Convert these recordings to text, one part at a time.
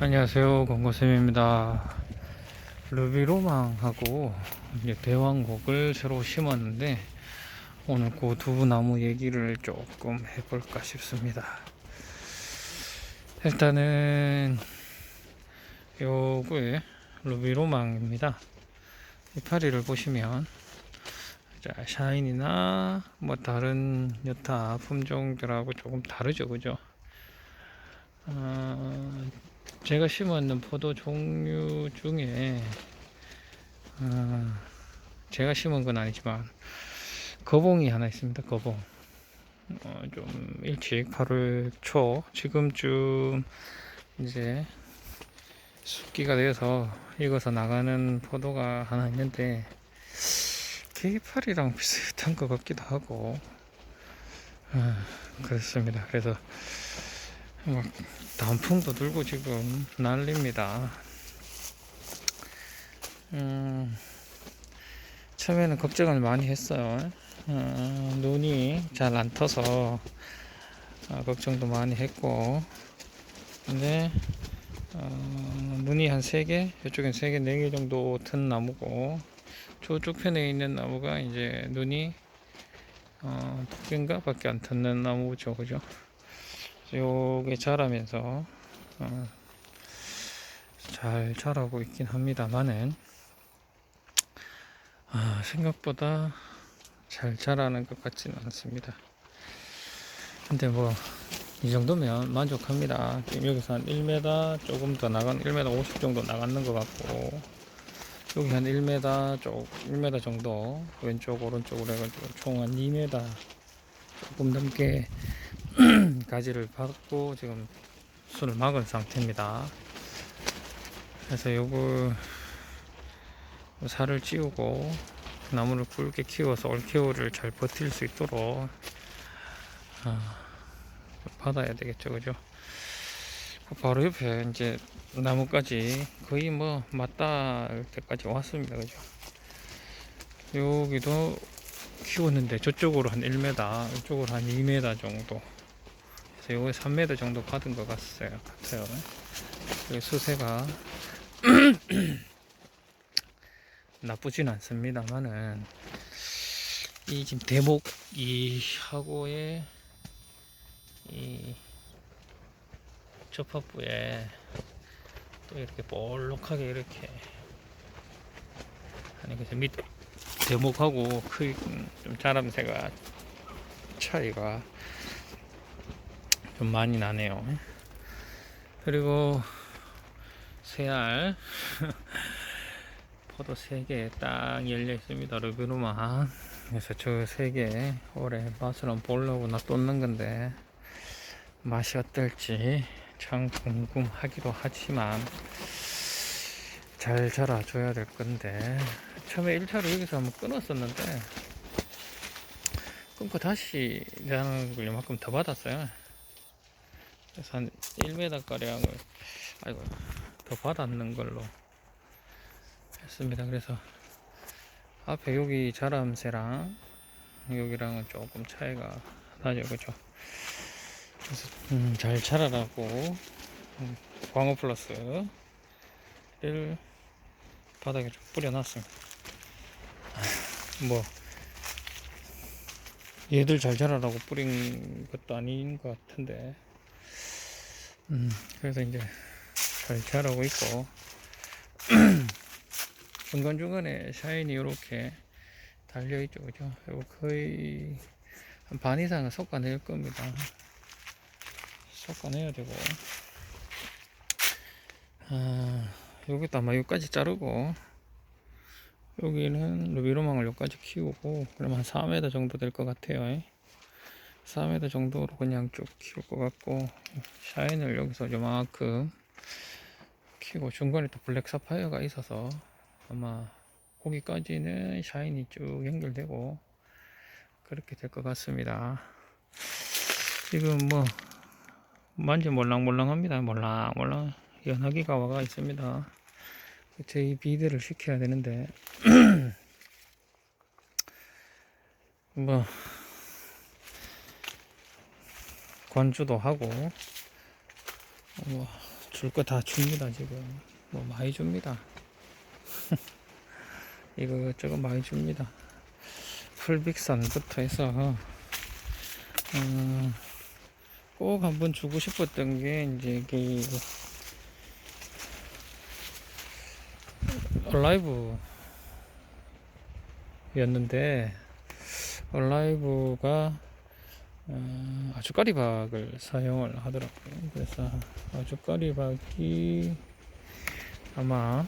안녕하세요. 권고쌤입니다. 루비로망하고 이제 대왕곡을 새로 심었는데 오늘 그 두부나무 얘기를 조금 해볼까 싶습니다. 일단은 요거에 루비로망입니다. 이파리를 보시면 자, 샤인이나 뭐 다른 여타 품종들하고 조금 다르죠. 그죠 어, 제가 심었는 포도 종류 중에 어, 제가 심은 건 아니지만 거봉이 하나 있습니다. 거봉. 어, 좀 일찍 8월 초 지금쯤 이제 숙기가 되어서 익어서 나가는 포도가 하나 있는데 계기팔이랑 비슷한 것 같기도 하고 어, 그렇습니다. 그래서 막 단풍도 들고 지금 난립니다. 음, 처음에는 걱정을 많이 했어요. 어, 눈이 잘 안 터서 어, 걱정도 많이 했고, 근데 어, 눈이 한 3개, 이쪽엔 3개, 4개 정도 튼 나무고, 저쪽 편에 있는 나무가 이제 눈이 어, 두 개인가 밖에 안 텄는 나무죠, 그죠? 요게 자라면서 어, 잘 자라고 있긴 합니다만은 아, 생각보다 잘 자라는 것 같지는 않습니다. 근데 뭐 이 정도면 만족합니다. 지금 여기서 한 1m 조금 더 나간 1m 50 정도 나갔는 것 같고 여기 한 1m 쪽 1m 정도 왼쪽 오른쪽으로 해가지고 총 한 2m 조금 넘게 가지를 받고 지금 술을 막은 상태입니다. 그래서 요걸 살을 찌우고 나무를 굵게 키워서 올겨울을 잘 버틸 수 있도록 아, 받아야 되겠죠, 그죠? 그 바로 옆에 이제 나무까지 거의 뭐 맞닿을 때까지 왔습니다, 그죠? 여기도 키웠는데 저쪽으로 한 1m, 이쪽으로 한 2m 정도 그래서 요거 3m 정도 받은 것 같아요. 같아요. 여기 수세가 나쁘진 않습니다만은 이 지금 대목 이 하고의 이 접합부에 또 이렇게 볼록하게 이렇게 아니 그래서 밑 대목하고 크좀 자람새가 차이가 좀 많이 나네요. 그리고 새알 포도 3개 딱 열려 있습니다. 루비로만. 그래서 저 3개 올해 맛을 한번 보려고 놔뒀는 건데 맛이 어떨지 참 궁금하기도 하지만 잘 자라줘야 될 건데 처음에 1차로 여기서 한번 끊었었는데 끊고 다시 나는 걸 이만큼 더 받았어요. 그래서 한 1m 가량을 아이고 더 받았는 걸로 했습니다. 그래서 앞에 여기 자람새랑 여기랑은 조금 차이가 나죠, 그죠? 그래서 음, 잘 자라라고 음, 광어 플러스를 바닥에 좀 뿌려놨습니다. 아, 뭐 얘들 잘 자라라고 뿌린 것도 아닌 것 같은데 음, 그래서 이제 잘 자라고 있고. 중간중간에 샤인이 이렇게 달려있죠. 그죠? 이거 거의 한 반 이상은 솎아낼 겁니다. 솎아내야 되고. 아, 여기도 아마 여기까지 자르고. 여기는 루비로망을 여기까지 키우고 그럼 한 4m 정도 될 것 같아요 4m 정도로 그냥 쭉 키울 것 같고 샤인을 여기서 요만큼 키고 중간에 또 블랙 사파이어가 있어서 아마 거기까지는 샤인이 쭉 연결되고 그렇게 될 것 같습니다. 지금 뭐 만지 몰랑몰랑합니다. 몰랑몰랑 연하기가 와가 있습니다. 저희 비대를 시켜야 되는데. 뭐 관주도 하고 뭐줄 거 다 줍니다 지금. 뭐 많이 줍니다. 이거 저거 많이 줍니다. 풀빅산부터 해서 음, 꼭 한번 주고 싶었던 게 이제 그 얼라이브 였는데 얼라이브가 어, 아주까리박을 사용을 하더라고요. 그래서 아주까리박이 아마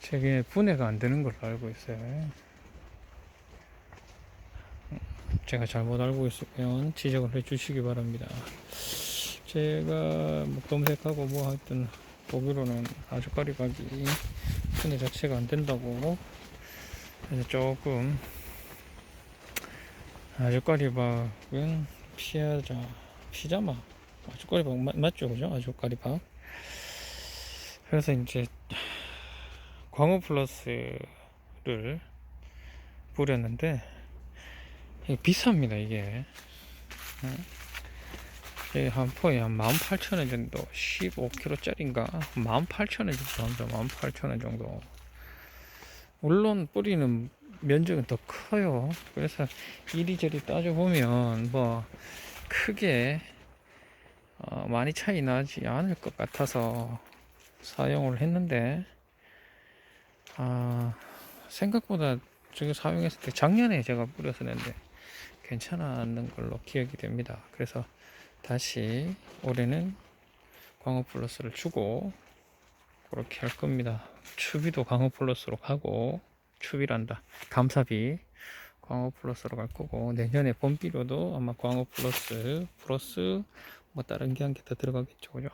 제게 분해가 안 되는 걸로 알고 있어요. 제가 잘못 알고 있으면 지적을 해 주시기 바랍니다. 제가 뭐 검색하고 뭐 하여튼 보기로는 아주까리박이 분해 자체가 안 된다고 그래서 조금 아주까리박은 피하자. 피자마 아주까리박 맞, 맞죠? 그죠? 아주까리박 그래서 이제 광어 플러스를 뿌렸는데 이게 비쌉니다 이게. 어? 이게 한 포에 한 18,000원 정도. 15kg짜리인가? 18,000원 정도 합니다. 18,000원 정도. 물론 뿌리는 면적은 더 커요. 그래서 이리저리 따져보면 뭐 크게 어, 많이 차이 나지 않을 것 같아서 사용을 했는데 아 생각보다 저거 사용했을 때 작년에 제가 뿌렸었는데 괜찮았는 걸로 기억이 됩니다. 그래서 다시 올해는 광어 플러스를 주고 그렇게 할 겁니다. 추비도 광어 플러스로 가고 추비란다 감사비 광어 플러스로 갈 거고 내년에 봄비료도 아마 광어 플러스 플러스 뭐 다른 게 한 개 더 들어가겠죠 그죠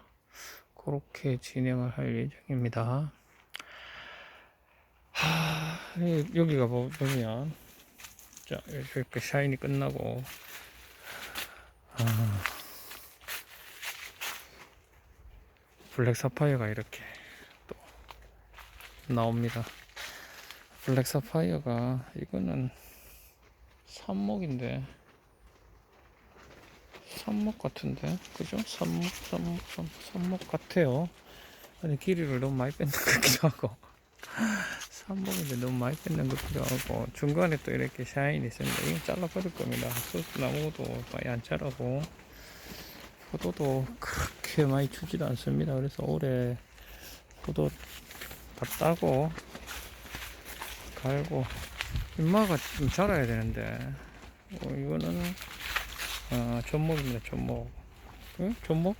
그렇게 진행을 할 예정입니다 하, 이- 여기가 뭐- 보면 자 이렇게 샤인이 끝나고 아, 블랙 사파이어가 이렇게 또 나옵니다 블랙 사파이어가 이거는 삽목인데 삽목 같은데? 그죠? 삽목 삽목 삽목, 삽목 같아요. 아니 길이를 너무 많이 뺏는 것 같기도 하고. 삽목인데 너무 많이 뺏는 것 같기도 하고. 중간에 또 이렇게 샤인이 있습니다 이거 잘라버릴 겁니다. 소스 나무도 많이 안 자라고. 포도도 그렇게 많이 주지도 않습니다. 그래서 올해 포도 다 따고 갈고 인마가 좀 자라야 되는데. 어, 이거는 아, 전목입니다 전목. 응? 전목?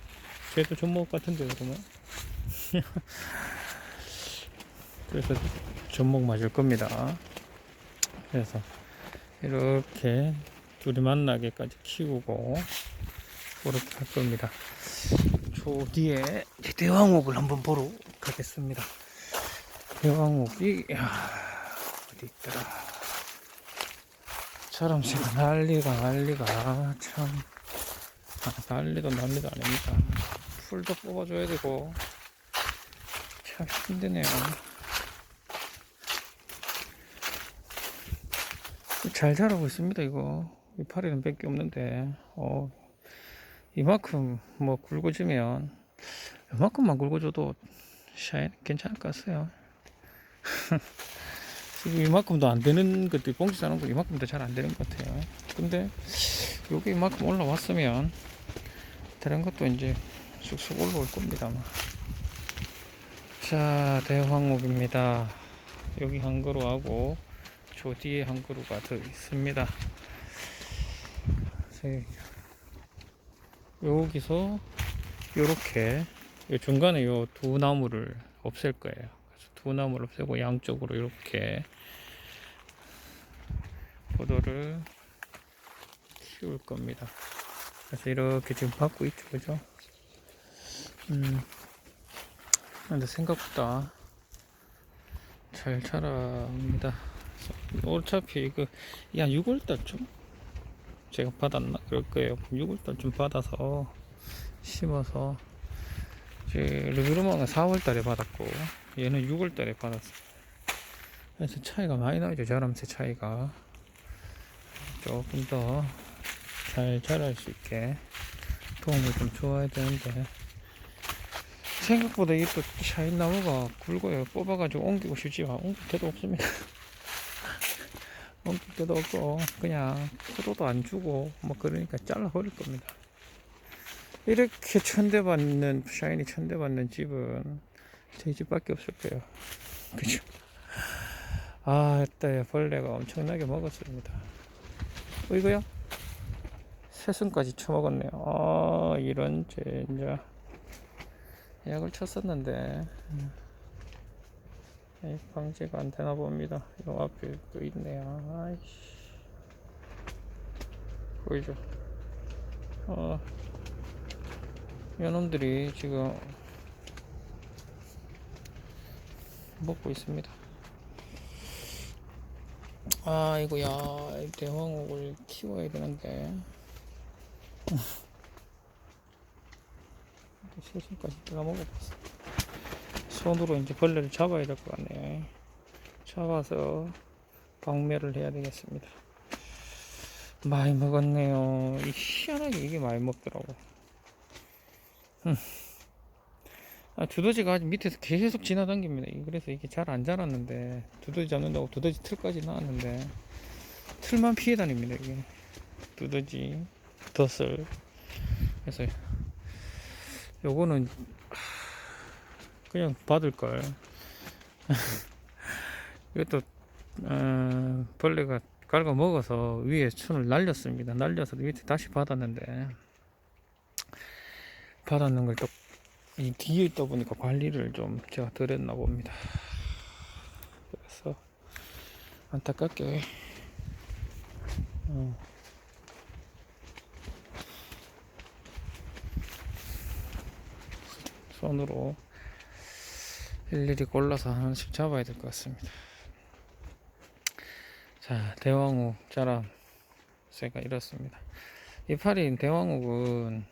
쟤도 전목 같은데 그러면? 그래서 전목 맞을 겁니다. 그래서 이렇게 둘이 만나게까지 키우고 그렇게 할 겁니다. 저 뒤에 대왕옥을 한번 보러 가겠습니다. 대왕옥이 야, 어디 있더라. 사람새가 난리가 난리가. 참. 아, 난리도 난리도 아닙니다. 풀도 뽑아줘야 되고. 참 힘드네요. 잘 자라고 있습니다 이거. 이파리는 몇 개 없는데. 어 이만큼 뭐 굵어지면 이만큼만 굵어져도 샤인 괜찮을 것 같아요 이만큼도 안 되는 것도 봉지 싸는 거 이만큼도 잘 안 되는 것 같아요. 근데 여기 이만큼 올라왔으면 다른 것도 이제 쑥쑥 올라올 겁니다. 자, 대황옥입니다. 여기 한 그루하고 저 뒤에 한 그루가 더 있습니다. 여기서 요렇게 요 중간에 요 두 나무를 없앨 거예요. 두 나무를 없애고 양쪽으로 이렇게 포도를 키울 겁니다. 그래서 이렇게 지금 받고 있죠, 그죠? 음, 근데 생각보다 잘 자랍니다. 어차피 이거 한 6월달쯤 제가 받았나 그럴 거예요. 6월달쯤 받아서 심어서 제 르비로망은 4월달에 받았고 얘는 6월달에 받았어요. 그래서 차이가 많이 나죠. 자람새 차이가 조금 더 잘 자랄 수 있게 도움을 좀 줘야 되는데 생각보다 이게 또 샤인 나무가 굵어요. 뽑아가지고 옮기고 싶지만 옮길 데도 없습니다. 옮길 데도 없고 그냥 포도도 안 주고 뭐 그러니까 잘라 버릴 겁니다. 이렇게 천대 받는 샤인이 천대 받는 집은 집밖에 없을 거예요. 그죠? 아, 이따 벌레가 엄청나게 먹었습니다. 어, 이거요? 새순까지 쳐먹었네요. 아, 이런 젠자. 약을 쳤었는데, 방제가 안 되나 봅니다. 요 앞에 또 있네요. 아이씨. 보이죠? 어, 요놈들이 지금 먹고 있습니다. 아이고야, 이 대왕옥을 키워야 되는데. 세신까지 내가 먹어봤어. 손으로 이제 벌레를 잡아야 될 것 같네. 잡아서 박멸을 해야 되겠습니다. 많이 먹었네요. 이 희한하게 이게 많이 먹더라고. 음. 아, 두더지가 밑에서 계속 지나다닙니다. 이- 그래서 이게 잘 안 자랐는데, 두더지 잡는다고 두더지 틀까지 나왔는데, 틀만 피해 다닙니다, 이게. 두더지, 덫을. 그래서, 요거는, 하, 그냥 받을 걸. 이것도, 어, 벌레가 깔고 먹어서 위에 손을 날렸습니다. 날려서 밑에 다시 받았는데, 받았는 걸 또 이 뒤에 있다 보니까 관리를 좀 제가 덜 했나 봅니다. 그래서 안타깝게 어, 손으로 일일이 골라서 하나씩 잡아야 될 것 같습니다. 자, 대왕호 자람 제가 이렇습니다. 이파리 또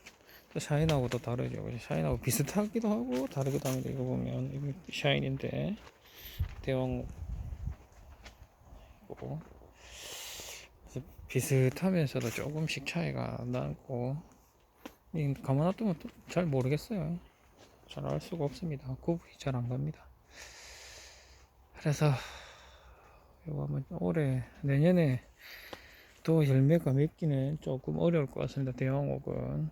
샤인하고도 다르죠. 샤인하고 비슷하기도 하고 다르기도 합니다. 이거 보면 이거 샤인인데 대왕 고 비슷하면서도 조금씩 차이가 나고 이 가만 놔두면 또잘 모르겠어요. 잘 알 수가 없습니다. 구분이 잘 안 갑니다. 그래서 이거 한번 올해 내년에 또 열매가 맺기는 조금 어려울 것 같습니다. 대왕옥은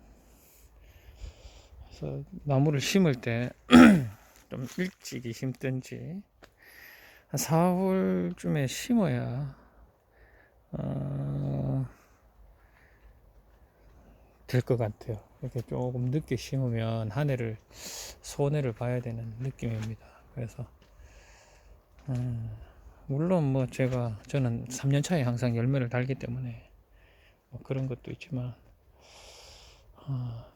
그래서 나무를 심을 때 좀 일찍이 심든지 한 4월쯤에 심어야 어, 될것 같아요. 이렇게 조금 늦게 심으면 한 해를 손해를 봐야 되는 느낌입니다. 그래서 음, 물론 뭐 제가 저는 3년 차에 항상 열매를 달기 때문에 뭐 그런 것도 있지만 어,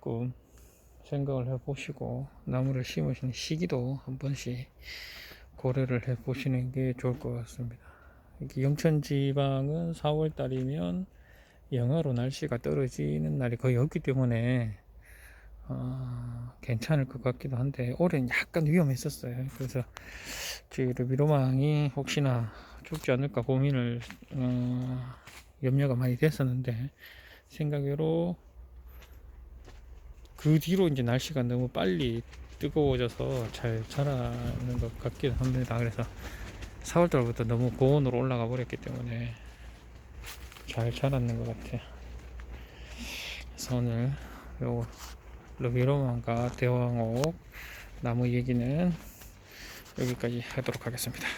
조금 생각을 해보시고 나무를 심으시는 시기도 한 번씩 고려를 해보시는 게 좋을 것 같습니다. 영천 지방은 4월 달이면 영하로 날씨가 떨어지는 날이 거의 없기 때문에 어, 괜찮을 것 같기도 한데 올해는 약간 위험했었어요. 그래서 저희 루비로망이 혹시나 죽지 않을까 고민을 어, 염려가 많이 됐었는데 생각외로 그 뒤로 이제 날씨가 너무 빨리 뜨거워져서 잘 자라는 것 같기도 합니다. 그래서 4월달부터 너무 고온으로 올라가 버렸기 때문에 잘 자랐는 것 같아요. 그래서 오늘 요 루비로만과 대왕옥 나무 얘기는 여기까지 하도록 하겠습니다.